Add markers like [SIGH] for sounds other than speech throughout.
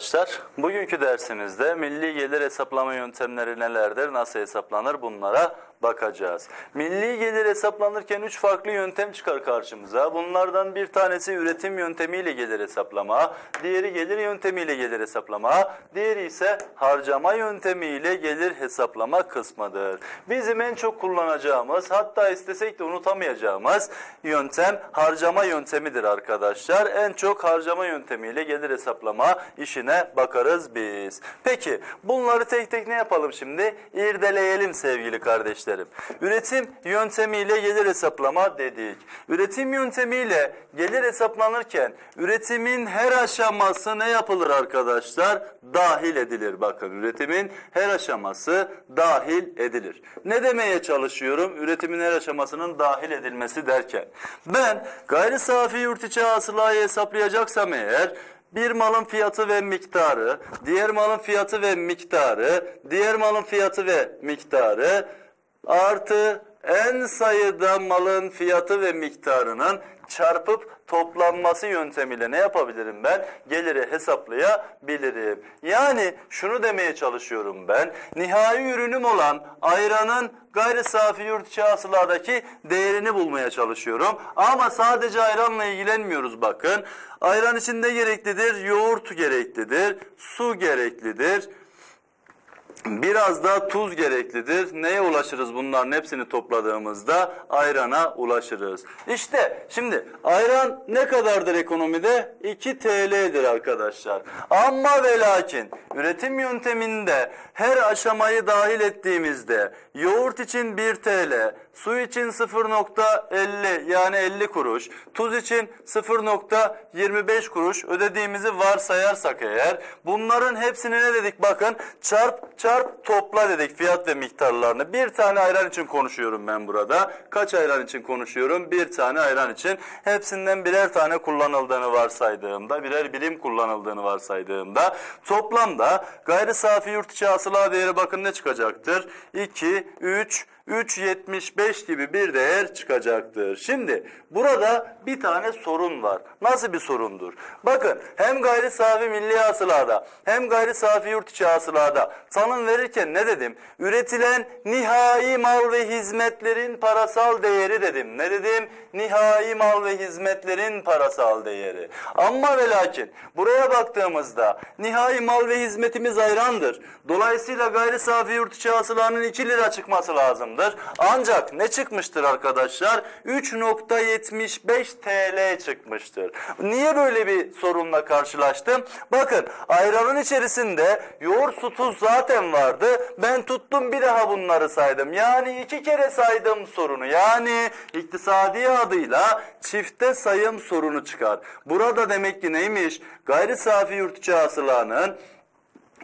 Arkadaşlar. Bugünkü dersimizde milli gelir hesaplama yöntemleri nelerdir, nasıl hesaplanır bunlara bakacağız. Milli gelir hesaplanırken üç farklı yöntem çıkar karşımıza. Bunlardan bir tanesi üretim yöntemiyle gelir hesaplama, diğeri gelir yöntemiyle gelir hesaplama, diğeri ise harcama yöntemiyle gelir hesaplama kısmıdır. Bizim en çok kullanacağımız hatta istesek de unutamayacağımız yöntem harcama yöntemidir arkadaşlar. En çok harcama yöntemiyle gelir hesaplama işine bakarız biz. Peki bunları tek tek ne yapalım şimdi? İrdeleyelim sevgili kardeşlerim. Üretim yöntemiyle gelir hesaplama dedik. Üretim yöntemiyle gelir hesaplanırken üretimin her aşaması ne yapılır arkadaşlar? Dahil edilir. Bakın üretimin her aşaması dahil edilir. Ne demeye çalışıyorum? Üretimin her aşamasının dahil edilmesi derken. Ben gayri safi yurt içi hasılayı hesaplayacaksam eğer bir malın fiyatı ve miktarı, diğer malın fiyatı ve miktarı, diğer malın fiyatı ve miktarı artı en sayıda malın fiyatı ve miktarının çarpıp toplanması yöntemiyle ne yapabilirim ben? Geliri hesaplayabilirim. Yani şunu demeye çalışıyorum ben. Nihai ürünüm olan ayranın gayri safi yurt içi hasıladaki değerini bulmaya çalışıyorum. Ama sadece ayranla ilgilenmiyoruz bakın. Ayran için ne gereklidir? Yoğurt gereklidir, su gereklidir. Biraz da tuz gereklidir. Neye ulaşırız bunların hepsini topladığımızda? Ayrana ulaşırız. İşte şimdi ayran ne kadardır ekonomide? 2 TL'dir arkadaşlar. Ama ve lakin üretim yönteminde her aşamayı dahil ettiğimizde yoğurt için 1 TL, su için 0.50 yani 50 kuruş, tuz için 0.25 kuruş ödediğimizi varsayarsak eğer bunların hepsini ne dedik bakın çarp çarp topla dedik fiyat ve miktarlarını. Bir tane ayran için konuşuyorum ben burada. Kaç ayran için konuşuyorum? Bir tane ayran için. Hepsinden birer tane kullanıldığını varsaydığımda, birer birim kullanıldığını varsaydığımda toplamda gayri safi yurt içi hasıla değeri bakın ne çıkacaktır? 2, 3, 3.75 gibi bir değer çıkacaktır. Şimdi burada bir tane sorun var. Nasıl bir sorundur? Bakın hem gayri safi milli hasılada hem gayri safi yurt içi hasılada tanım verirken ne dedim? Üretilen nihai mal ve hizmetlerin parasal değeri dedim. Ne dedim? Nihai mal ve hizmetlerin parasal değeri. Ama ve lakin buraya baktığımızda nihai mal ve hizmetimiz ayrandır. Dolayısıyla gayri safi yurt içi hasılanın 2 lira çıkması lazımdır. Ancak ne çıkmıştır arkadaşlar? 3.75 TL çıkmıştır. Niye böyle bir sorunla karşılaştım? Bakın ayranın içerisinde yoğurt su zaten vardı. Ben tuttum bir daha bunları saydım. Yani iki kere saydım sorunu. Yani iktisadi adıyla çifte sayım sorunu çıkar. Burada demek ki neymiş? Gayri safi yurt içi hasılanın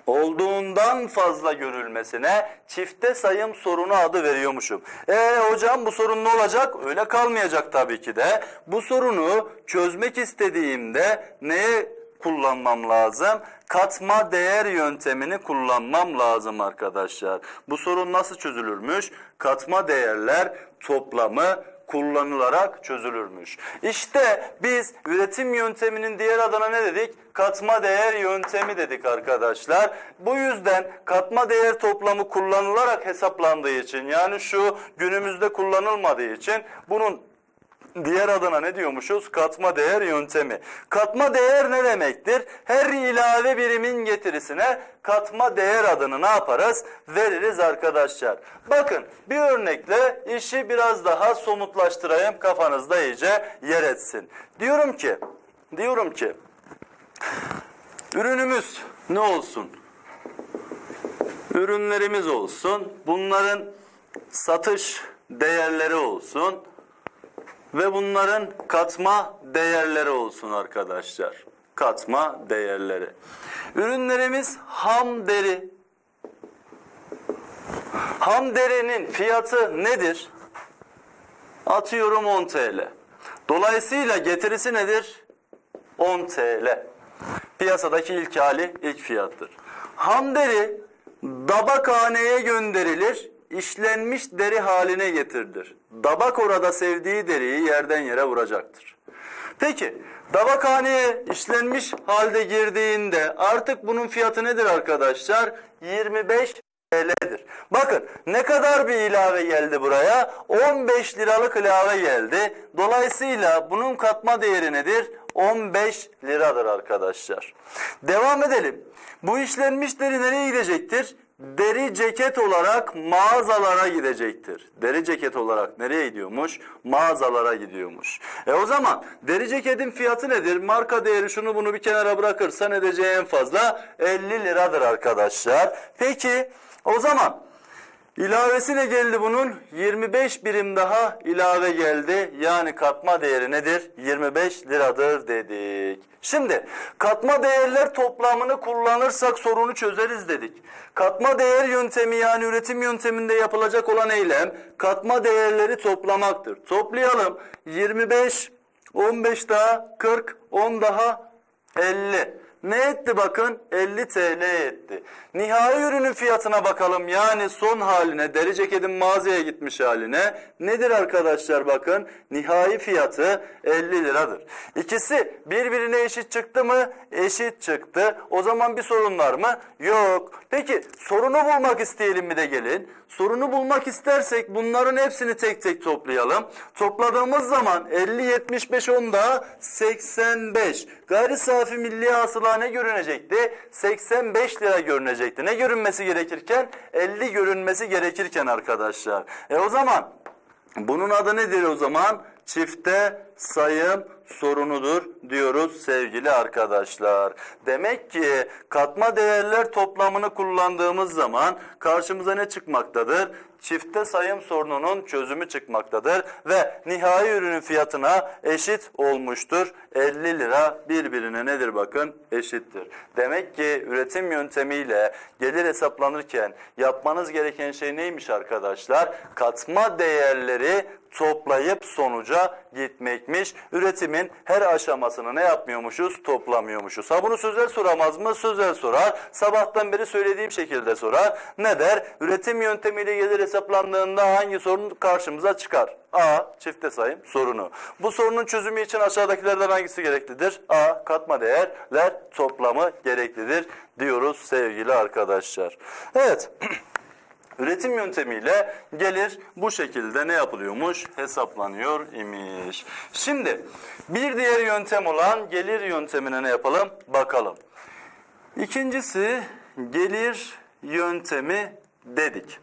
olduğundan fazla görülmesine çifte sayım sorunu adı veriyormuşum. E hocam bu sorun ne olacak? Öyle kalmayacak tabii ki de. Bu sorunu çözmek istediğimde neye kullanmam lazım? Katma değer yöntemini kullanmam lazım arkadaşlar. Bu sorun nasıl çözülürmüş? Katma değerler toplamı kullanılarak çözülürmüş. İşte biz üretim yönteminin diğer adına ne dedik? Katma değer yöntemi dedik arkadaşlar. Bu yüzden katma değer toplamı kullanılarak hesaplandığı için yani şu günümüzde kullanılmadığı için bunun Diğer adına ne diyormuşuz? Katma değer yöntemi. Katma değer ne demektir? Her ilave birimin getirisine katma değer adını ne yaparız? Veririz arkadaşlar. Bakın bir örnekle işi biraz daha somutlaştırayım kafanızda iyice yer etsin. Diyorum ki, diyorum ki ürünümüz ne olsun? Ürünlerimiz olsun. Bunların satış değerleri olsun ve bunların katma değerleri olsun arkadaşlar. Katma değerleri. Ürünlerimiz ham deri. Ham derinin fiyatı nedir? Atıyorum 10 TL. Dolayısıyla getirisi nedir? 10 TL. Piyasadaki ilk hali ilk fiyattır. Ham deri dabakhaneye gönderilir işlenmiş deri haline getirdir. Dabak orada sevdiği deriyi yerden yere vuracaktır. Peki tabakhaneye işlenmiş halde girdiğinde artık bunun fiyatı nedir arkadaşlar? 25 TL'dir. Bakın ne kadar bir ilave geldi buraya? 15 liralık ilave geldi. Dolayısıyla bunun katma değeri nedir? 15 liradır arkadaşlar. Devam edelim. Bu işlenmiş deri nereye gidecektir? Deri ceket olarak mağazalara gidecektir. Deri ceket olarak nereye gidiyormuş? Mağazalara gidiyormuş. E o zaman deri ceketin fiyatı nedir? Marka değeri şunu bunu bir kenara bırakırsan edeceği en fazla 50 liradır arkadaşlar. Peki o zaman İlavesi ne geldi bunun? 25 birim daha ilave geldi. Yani katma değeri nedir? 25 liradır dedik. Şimdi katma değerler toplamını kullanırsak sorunu çözeriz dedik. Katma değer yöntemi yani üretim yönteminde yapılacak olan eylem katma değerleri toplamaktır. Toplayalım. 25, 15 daha 40, 10 daha 50. Ne etti bakın? 50 TL etti. Nihai ürünün fiyatına bakalım. Yani son haline, deri ceketin mağazaya gitmiş haline. Nedir arkadaşlar bakın? Nihai fiyatı 50 liradır. İkisi birbirine eşit çıktı mı? Eşit çıktı. O zaman bir sorun var mı? Yok. Peki sorunu bulmak isteyelim mi de gelin? Sorunu bulmak istersek bunların hepsini tek tek toplayalım. Topladığımız zaman 50, 75, 10 daha 85. Gayri safi milli hasıla ne görünecekti? 85 lira görünecekti. Ne görünmesi gerekirken? 50 görünmesi gerekirken arkadaşlar. E o zaman bunun adı nedir o zaman? Çifte sayım sorunudur diyoruz sevgili arkadaşlar. Demek ki katma değerler toplamını kullandığımız zaman karşımıza ne çıkmaktadır? Çifte sayım sorununun çözümü çıkmaktadır ve nihai ürünün fiyatına eşit olmuştur. 50 lira birbirine nedir bakın eşittir. Demek ki üretim yöntemiyle gelir hesaplanırken yapmanız gereken şey neymiş arkadaşlar? Katma değerleri toplayıp sonuca gitmekmiş. Üretimin her aşamasını ne yapmıyormuşuz? Toplamıyormuşuz. Ha bunu sözel soramaz mı? Sözel sorar. Sabahtan beri söylediğim şekilde sorar. Ne der? Üretim yöntemiyle gelir hesaplandığında hangi sorun karşımıza çıkar? A. Çifte sayım sorunu. Bu sorunun çözümü için aşağıdakilerden hangisi gereklidir? A. Katma değerler toplamı gereklidir diyoruz sevgili arkadaşlar. Evet. [CLEARS THROAT] Üretim yöntemiyle gelir bu şekilde ne yapılıyormuş? Hesaplanıyor imiş. Şimdi bir diğer yöntem olan gelir yöntemine ne yapalım? Bakalım. İkincisi gelir yöntemi dedik.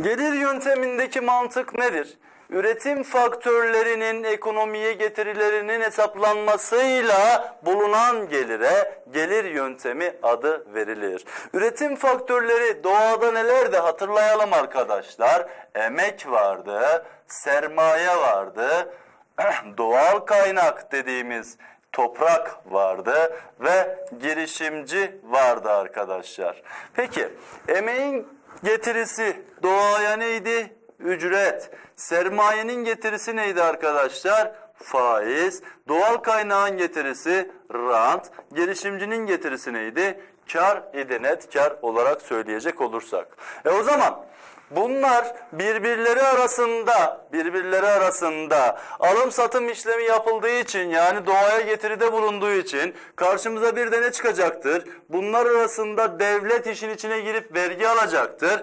Gelir yöntemindeki mantık nedir? Üretim faktörlerinin ekonomiye getirilerinin hesaplanmasıyla bulunan gelire gelir yöntemi adı verilir. Üretim faktörleri doğada neler de hatırlayalım arkadaşlar. Emek vardı, sermaye vardı, [CLEARS THROAT] doğal kaynak dediğimiz toprak vardı ve girişimci vardı arkadaşlar. Peki emeğin getirisi doğaya neydi? ücret. Sermayenin getirisi neydi arkadaşlar? Faiz. Doğal kaynağın getirisi rant. Gelişimcinin getirisi neydi? Kar idi net kar olarak söyleyecek olursak. E o zaman Bunlar birbirleri arasında, birbirleri arasında alım satım işlemi yapıldığı için yani doğaya getiride bulunduğu için karşımıza bir de ne çıkacaktır? Bunlar arasında devlet işin içine girip vergi alacaktır.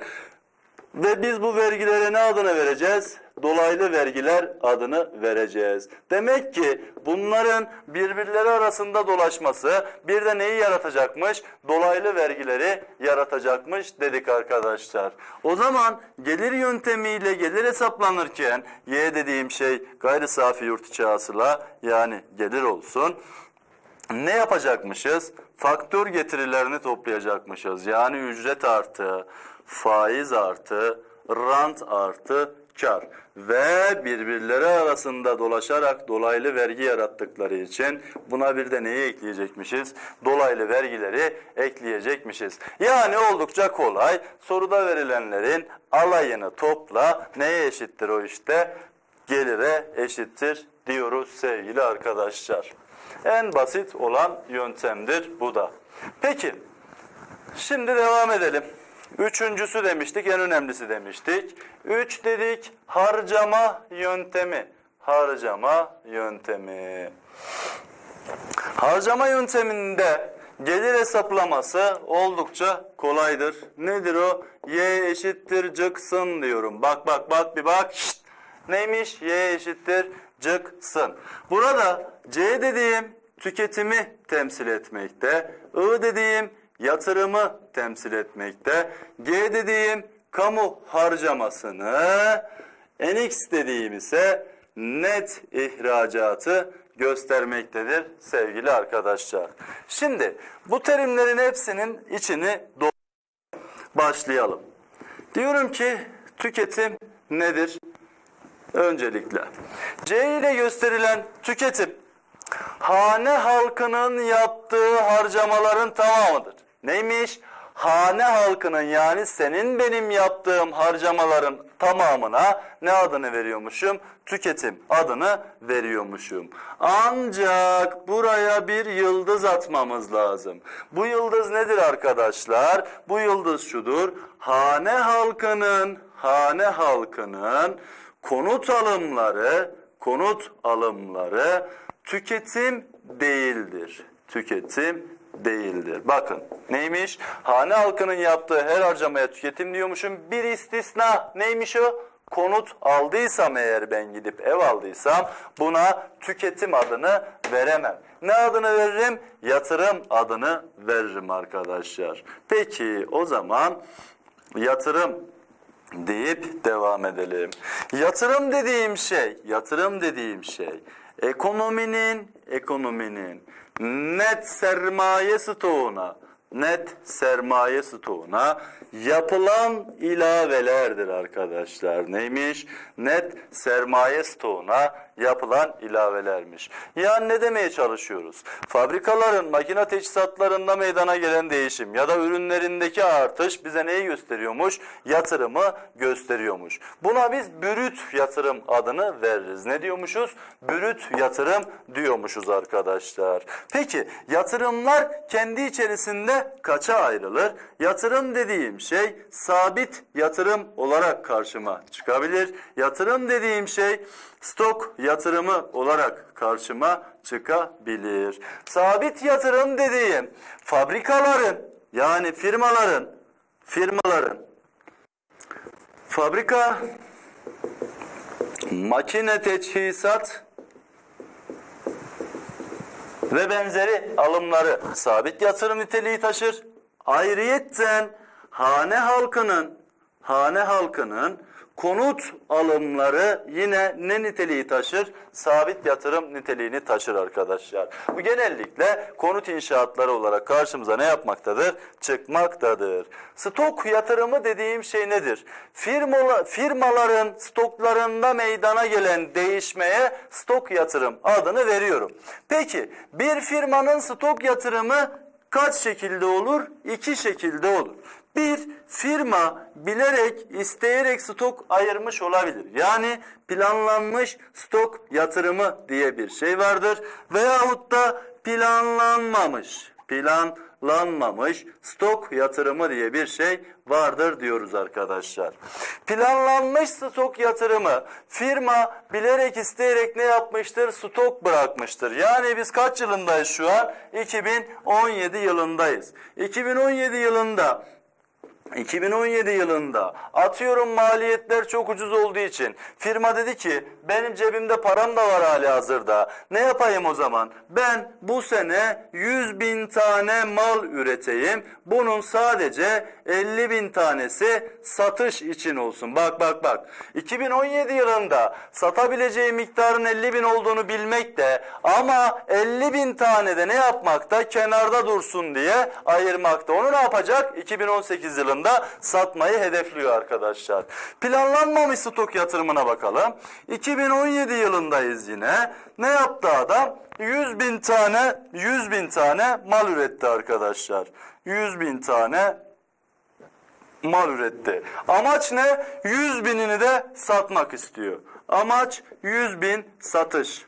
Ve biz bu vergilere ne adını vereceğiz? Dolaylı vergiler adını vereceğiz. Demek ki bunların birbirleri arasında dolaşması bir de neyi yaratacakmış? Dolaylı vergileri yaratacakmış dedik arkadaşlar. O zaman gelir yöntemiyle gelir hesaplanırken Y dediğim şey gayri safi yurt içi hasıla yani gelir olsun. Ne yapacakmışız? Faktör getirilerini toplayacakmışız. Yani ücret artı, faiz artı, rant artı kar ve birbirleri arasında dolaşarak dolaylı vergi yarattıkları için buna bir de neyi ekleyecekmişiz? Dolaylı vergileri ekleyecekmişiz. Yani oldukça kolay. Soruda verilenlerin alayını topla. Neye eşittir o işte? Gelire eşittir diyoruz sevgili arkadaşlar. En basit olan yöntemdir bu da. Peki, şimdi devam edelim. Üçüncüsü demiştik, en önemlisi demiştik. Üç dedik, harcama yöntemi. harcama yöntemi. Harcama yönteminde gelir hesaplaması oldukça kolaydır. Nedir o? Y eşittir cıksın diyorum. Bak bak bak bir bak. Şşt. Neymiş? Y eşittir cıksın. Burada C dediğim tüketimi temsil etmekte. I dediğim yatırımı temsil etmekte. G dediğim kamu harcamasını, NX dediğim ise net ihracatı göstermektedir sevgili arkadaşlar. Şimdi bu terimlerin hepsinin içini başlayalım. Diyorum ki tüketim nedir? Öncelikle C ile gösterilen tüketim hane halkının yaptığı harcamaların tamamıdır. Neymiş? Hane halkının yani senin benim yaptığım harcamaların tamamına ne adını veriyormuşum? Tüketim adını veriyormuşum. Ancak buraya bir yıldız atmamız lazım. Bu yıldız nedir arkadaşlar? Bu yıldız şudur. Hane halkının, hane halkının konut alımları, konut alımları tüketim değildir. Tüketim değildir. Bakın neymiş? Hane halkının yaptığı her harcamaya tüketim diyormuşum. Bir istisna neymiş o? Konut aldıysam eğer ben gidip ev aldıysam buna tüketim adını veremem. Ne adını veririm? Yatırım adını veririm arkadaşlar. Peki o zaman yatırım deyip devam edelim. Yatırım dediğim şey, yatırım dediğim şey ekonominin ekonominin net sermaye stoğuna net sermaye stoğuna yapılan ilavelerdir arkadaşlar. Neymiş? Net sermaye stoğuna yapılan ilavelermiş. Yani ne demeye çalışıyoruz? Fabrikaların makine teçhizatlarında meydana gelen değişim ya da ürünlerindeki artış bize neyi gösteriyormuş? Yatırımı gösteriyormuş. Buna biz bürüt yatırım adını veririz. Ne diyormuşuz? Bürüt yatırım diyormuşuz arkadaşlar. Peki yatırımlar kendi içerisinde kaça ayrılır? Yatırım dediğim şey sabit yatırım olarak karşıma çıkabilir. Yatırım dediğim şey stok yatırımı olarak karşıma çıkabilir. Sabit yatırım dediğim fabrikaların yani firmaların firmaların fabrika makine teçhizat ve benzeri alımları sabit yatırım niteliği taşır. Ayrıyetten hane halkının hane halkının konut alımları yine ne niteliği taşır? Sabit yatırım niteliğini taşır arkadaşlar. Bu genellikle konut inşaatları olarak karşımıza ne yapmaktadır? Çıkmaktadır. Stok yatırımı dediğim şey nedir? Firmalar, firmaların stoklarında meydana gelen değişmeye stok yatırım adını veriyorum. Peki bir firmanın stok yatırımı kaç şekilde olur? İki şekilde olur. Bir firma bilerek, isteyerek stok ayırmış olabilir. Yani planlanmış stok yatırımı diye bir şey vardır. Veyahut da planlanmamış, planlanmamış stok yatırımı diye bir şey vardır diyoruz arkadaşlar. Planlanmış stok yatırımı firma bilerek isteyerek ne yapmıştır? Stok bırakmıştır. Yani biz kaç yılındayız şu an? 2017 yılındayız. 2017 yılında 2017 yılında atıyorum maliyetler çok ucuz olduğu için firma dedi ki benim cebimde param da var hali hazırda. Ne yapayım o zaman? Ben bu sene 100 bin tane mal üreteyim. Bunun sadece 50 bin tanesi satış için olsun. Bak bak bak. 2017 yılında satabileceği miktarın 50 bin olduğunu bilmek de ama 50 bin tane de ne yapmakta? Kenarda dursun diye ayırmakta. Onu ne yapacak? 2018 yılında yılında satmayı hedefliyor arkadaşlar. Planlanmamış stok yatırımına bakalım. 2017 yılındayız yine. Ne yaptı adam? 100 bin tane 100 bin tane mal üretti arkadaşlar. 100 bin tane mal üretti. Amaç ne? 100 binini de satmak istiyor. Amaç 100 bin satış.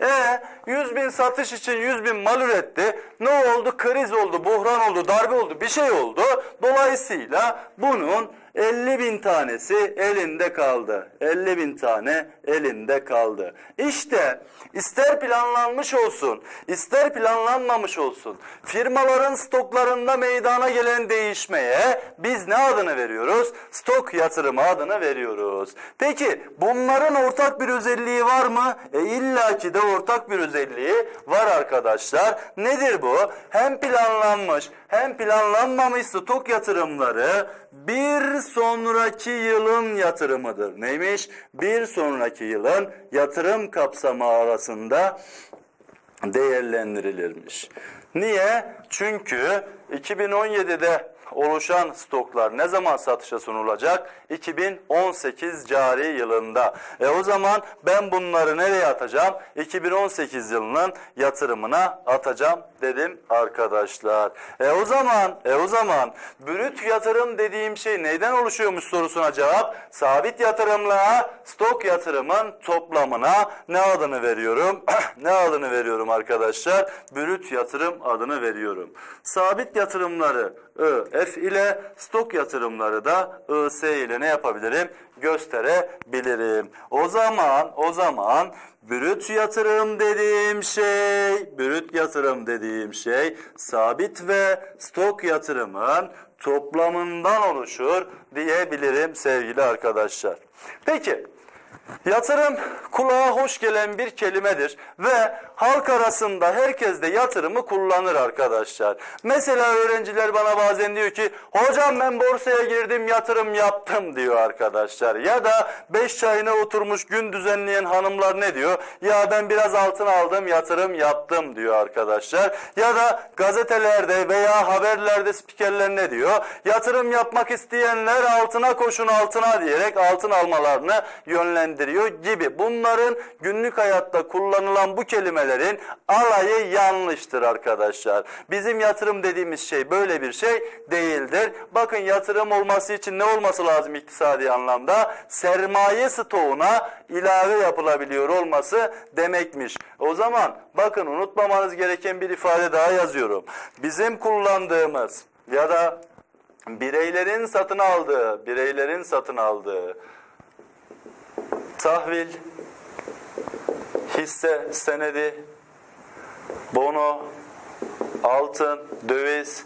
E 100 bin satış için 100 bin mal üretti. Ne oldu? Kriz oldu, buhran oldu, darbe oldu, bir şey oldu. Dolayısıyla bunun 50 bin tanesi elinde kaldı. 50 bin tane elinde kaldı. İşte ister planlanmış olsun, ister planlanmamış olsun. Firmaların stoklarında meydana gelen değişmeye biz ne adını veriyoruz? Stok yatırımı adını veriyoruz. Peki bunların ortak bir özelliği var mı? E illaki de ortak bir özelliği var arkadaşlar. Nedir bu? Hem planlanmış hem planlanmamış stok yatırımları bir sonraki yılın yatırımıdır. Neymiş? Bir sonraki yılın yatırım kapsamı arasında değerlendirilirmiş. Niye? Çünkü 2017'de oluşan stoklar ne zaman satışa sunulacak? 2018 cari yılında. E o zaman ben bunları nereye atacağım? 2018 yılının yatırımına atacağım dedim arkadaşlar. E o zaman, e o zaman brüt yatırım dediğim şey neyden oluşuyormuş sorusuna cevap sabit yatırımla stok yatırımın toplamına ne adını veriyorum? [CLEARS THROAT] ne adını veriyorum arkadaşlar? Brüt yatırım adını veriyorum. Sabit yatırımları F ile stok yatırımları da IS ile ne yapabilirim? Gösterebilirim. O zaman o zaman brüt yatırım dediğim şey, brüt yatırım dediğim şey sabit ve stok yatırımın toplamından oluşur diyebilirim sevgili arkadaşlar. Peki Yatırım kulağa hoş gelen bir kelimedir ve halk arasında herkes de yatırımı kullanır arkadaşlar. Mesela öğrenciler bana bazen diyor ki hocam ben borsaya girdim yatırım yaptım diyor arkadaşlar. Ya da beş çayına oturmuş gün düzenleyen hanımlar ne diyor? Ya ben biraz altın aldım yatırım yaptım diyor arkadaşlar. Ya da gazetelerde veya haberlerde spikerler ne diyor? Yatırım yapmak isteyenler altına koşun altına diyerek altın almalarını yönlendiriyor gibi. Bunların günlük hayatta kullanılan bu kelimelerin alayı yanlıştır arkadaşlar. Bizim yatırım dediğimiz şey böyle bir şey değildir. Bakın yatırım olması için ne olması lazım iktisadi anlamda? Sermaye stoğuna ilave yapılabiliyor olması demekmiş. O zaman bakın unutmamanız gereken bir ifade daha yazıyorum. Bizim kullandığımız ya da bireylerin satın aldığı, bireylerin satın aldığı tahvil, hisse senedi, bono, altın, döviz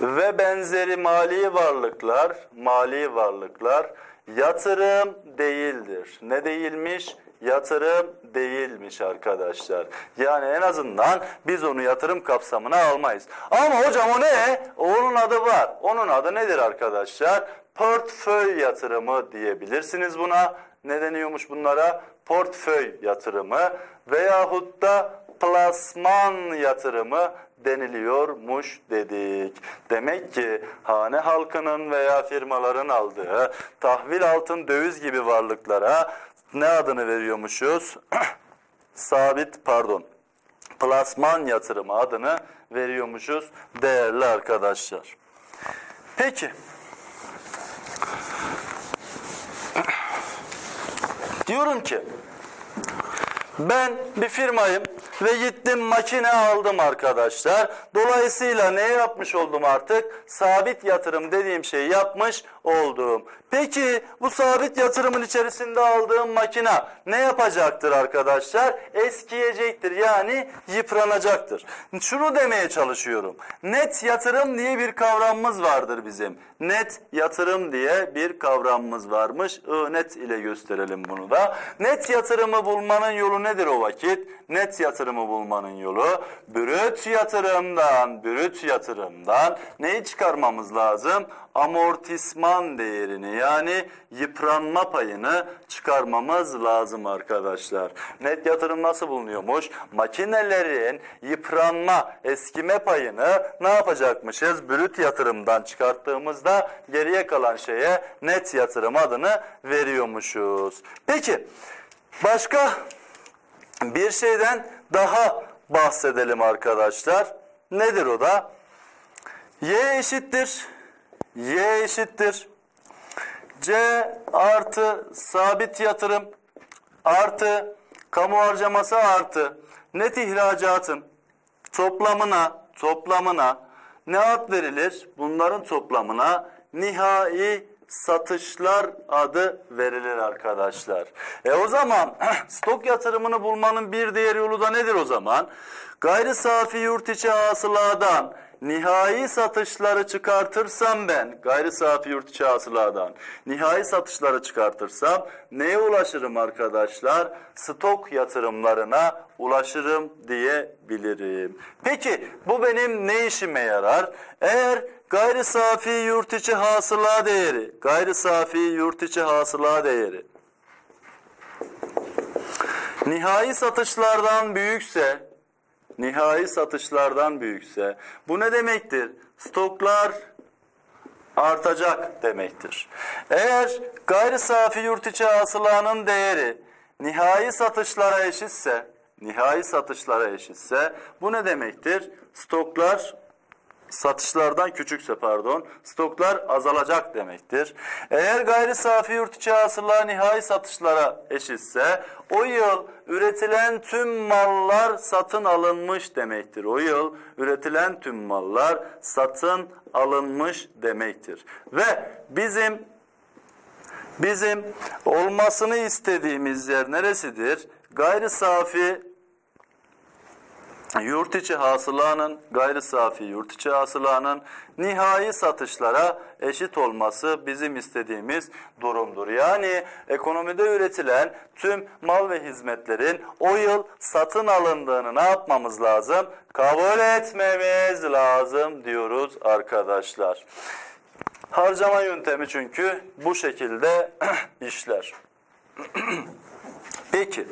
ve benzeri mali varlıklar, mali varlıklar yatırım değildir. Ne değilmiş? Yatırım değilmiş arkadaşlar. Yani en azından biz onu yatırım kapsamına almayız. Ama hocam o ne? Onun adı var. Onun adı nedir arkadaşlar? Portföy yatırımı diyebilirsiniz buna. Ne deniyormuş bunlara? Portföy yatırımı veyahut da plasman yatırımı deniliyormuş dedik. Demek ki hane halkının veya firmaların aldığı tahvil altın döviz gibi varlıklara ne adını veriyormuşuz? [CLEARS THROAT] Sabit pardon plasman yatırımı adını veriyormuşuz değerli arkadaşlar. Peki. Diyorum ki ben bir firmayım ve gittim makine aldım arkadaşlar. Dolayısıyla ne yapmış oldum artık? Sabit yatırım dediğim şeyi yapmış oldum. Peki bu sabit yatırımın içerisinde aldığım makina ne yapacaktır arkadaşlar? Eskiyecektir yani yıpranacaktır. Şunu demeye çalışıyorum. Net yatırım diye bir kavramımız vardır bizim. Net yatırım diye bir kavramımız varmış. I net ile gösterelim bunu da. Net yatırımı bulmanın yolu nedir o vakit? Net yatırımı bulmanın yolu brüt yatırımdan, brüt yatırımdan neyi çıkarmamız lazım? Amortisman değerini yani yıpranma payını çıkarmamız lazım arkadaşlar. Net yatırım nasıl bulunuyormuş? Makinelerin yıpranma, eskime payını ne yapacakmışız? Brüt yatırımdan çıkarttığımızda geriye kalan şeye net yatırım adını veriyormuşuz. Peki başka bir şeyden daha bahsedelim arkadaşlar. Nedir o da? Y eşittir. Y eşittir. C artı sabit yatırım artı kamu harcaması artı net ihracatın toplamına toplamına ne ad verilir? Bunların toplamına nihai satışlar adı verilir arkadaşlar. E o zaman [CLEARS THROAT] stok yatırımını bulmanın bir diğer yolu da nedir o zaman? Gayri safi yurt içi hasıladan nihai satışları çıkartırsam ben gayri safi yurt içi hasıladan nihai satışları çıkartırsam neye ulaşırım arkadaşlar? Stok yatırımlarına ulaşırım diyebilirim. Peki bu benim ne işime yarar? Eğer gayri safi yurt içi hasıla değeri, gayri safi yurt içi hasıla değeri nihai satışlardan büyükse nihai satışlardan büyükse bu ne demektir? Stoklar artacak demektir. Eğer gayri safi yurt içi hasılanın değeri nihai satışlara eşitse, nihai satışlara eşitse bu ne demektir? Stoklar satışlardan küçükse pardon stoklar azalacak demektir. Eğer gayri safi yurt içi hasıla nihai satışlara eşitse o yıl üretilen tüm mallar satın alınmış demektir. O yıl üretilen tüm mallar satın alınmış demektir. Ve bizim bizim olmasını istediğimiz yer neresidir? Gayri safi yurt içi hasılanın, gayri safi yurt içi hasılanın nihai satışlara eşit olması bizim istediğimiz durumdur. Yani ekonomide üretilen tüm mal ve hizmetlerin o yıl satın alındığını ne yapmamız lazım? Kabul etmemiz lazım diyoruz arkadaşlar. Harcama yöntemi çünkü bu şekilde [CLEARS THROAT] işler. [CLEARS THROAT] Peki.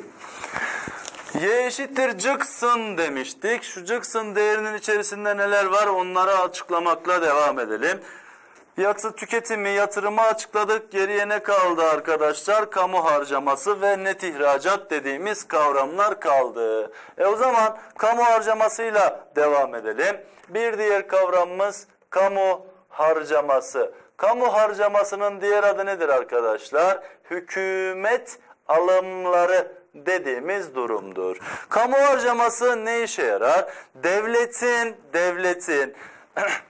Y eşittir Jackson demiştik. Şu Jackson değerinin içerisinde neler var onları açıklamakla devam edelim. Yatsı tüketimi, yatırımı açıkladık. Geriye ne kaldı arkadaşlar? Kamu harcaması ve net ihracat dediğimiz kavramlar kaldı. E o zaman kamu harcamasıyla devam edelim. Bir diğer kavramımız kamu harcaması. Kamu harcamasının diğer adı nedir arkadaşlar? Hükümet alımları dediğimiz durumdur. Kamu harcaması ne işe yarar? Devletin, devletin [CLEARS THROAT]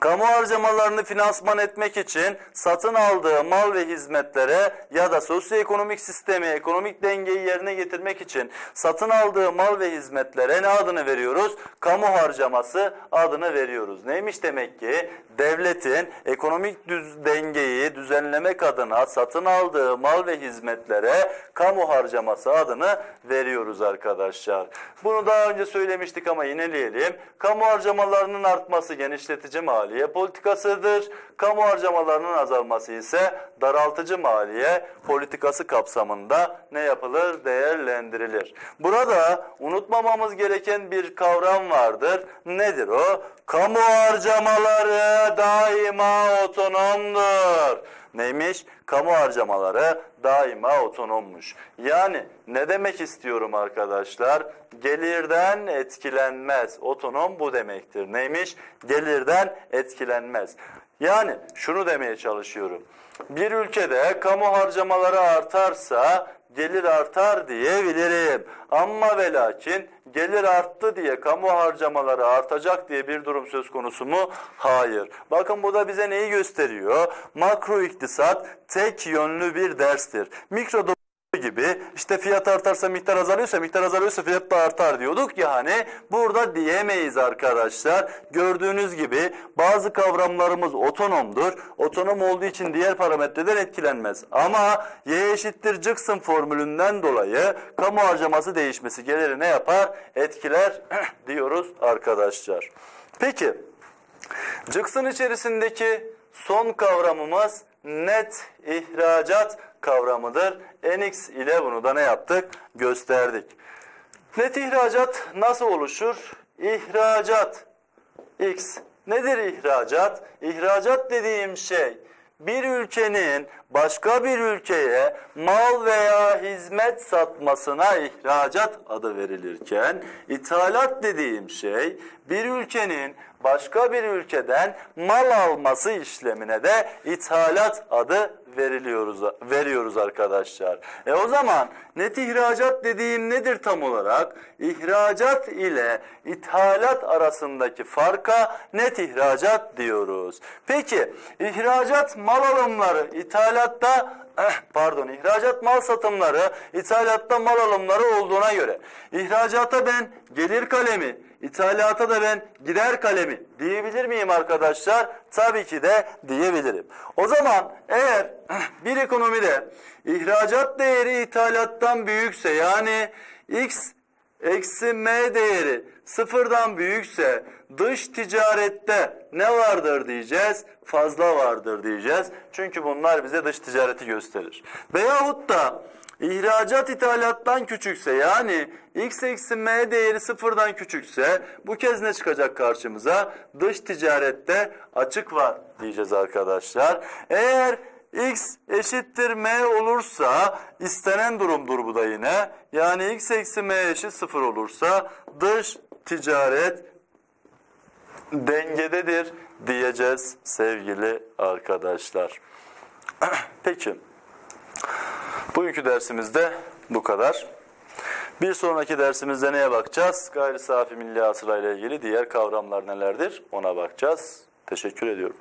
kamu harcamalarını finansman etmek için satın aldığı mal ve hizmetlere ya da sosyoekonomik sistemi, ekonomik dengeyi yerine getirmek için satın aldığı mal ve hizmetlere ne adını veriyoruz? Kamu harcaması adını veriyoruz. Neymiş demek ki? Devletin ekonomik düz dengeyi düzenlemek adına satın aldığı mal ve hizmetlere kamu harcaması adını veriyoruz arkadaşlar. Bunu daha önce söylemiştik ama yineleyelim. Kamu harcamalarının artması genişletici maliye politikasıdır. Kamu harcamalarının azalması ise daraltıcı maliye politikası kapsamında ne yapılır? Değerlendirilir. Burada unutmamamız gereken bir kavram vardır. Nedir o? Kamu harcamaları daima otonomdur. Neymiş? Kamu harcamaları daima otonommuş. Yani ne demek istiyorum arkadaşlar? Gelirden etkilenmez. Otonom bu demektir. Neymiş? Gelirden etkilenmez. Yani şunu demeye çalışıyorum. Bir ülkede kamu harcamaları artarsa gelir artar diyebilirim. Ama ve lakin gelir arttı diye kamu harcamaları artacak diye bir durum söz konusu mu? Hayır. Bakın bu da bize neyi gösteriyor? Makro iktisat tek yönlü bir derstir. Mikro gibi işte fiyat artarsa miktar azalıyorsa miktar azalıyorsa fiyat da artar diyorduk ya hani burada diyemeyiz arkadaşlar. Gördüğünüz gibi bazı kavramlarımız otonomdur. Otonom olduğu için diğer parametreden etkilenmez. Ama y eşittir Jackson formülünden dolayı kamu harcaması değişmesi geliri ne yapar? Etkiler [CLEARS THROAT] diyoruz arkadaşlar. Peki Jackson içerisindeki son kavramımız net ihracat kavramıdır. NX ile bunu da ne yaptık? Gösterdik. Net ihracat nasıl oluşur? İhracat X. Nedir ihracat? İhracat dediğim şey bir ülkenin başka bir ülkeye mal veya hizmet satmasına ihracat adı verilirken ithalat dediğim şey bir ülkenin başka bir ülkeden mal alması işlemine de ithalat adı veriliyoruz veriyoruz arkadaşlar. E o zaman net ihracat dediğim nedir tam olarak? İhracat ile ithalat arasındaki farka net ihracat diyoruz. Peki ihracat mal alımları ithalatta eh, pardon ihracat mal satımları ithalatta mal alımları olduğuna göre ihracata ben gelir kalemi ithalata da ben gider kalemi diyebilir miyim arkadaşlar? Tabii ki de diyebilirim. O zaman eğer [CLEARS THROAT] bir ekonomide ihracat değeri ithalattan büyükse yani x eksi m değeri sıfırdan büyükse dış ticarette ne vardır diyeceğiz? Fazla vardır diyeceğiz. Çünkü bunlar bize dış ticareti gösterir. Veyahut da ihracat ithalattan küçükse yani x eksi m değeri sıfırdan küçükse bu kez ne çıkacak karşımıza? Dış ticarette açık var diyeceğiz arkadaşlar. Eğer x eşittir m olursa istenen durumdur bu da yine. Yani x eksi m eşit sıfır olursa dış ticaret dengededir diyeceğiz sevgili arkadaşlar. [CLEARS THROAT] Peki. Bugünkü dersimizde bu kadar. Bir sonraki dersimizde neye bakacağız? Gayri safi milli ile ilgili diğer kavramlar nelerdir? Ona bakacağız. Teşekkür ediyorum.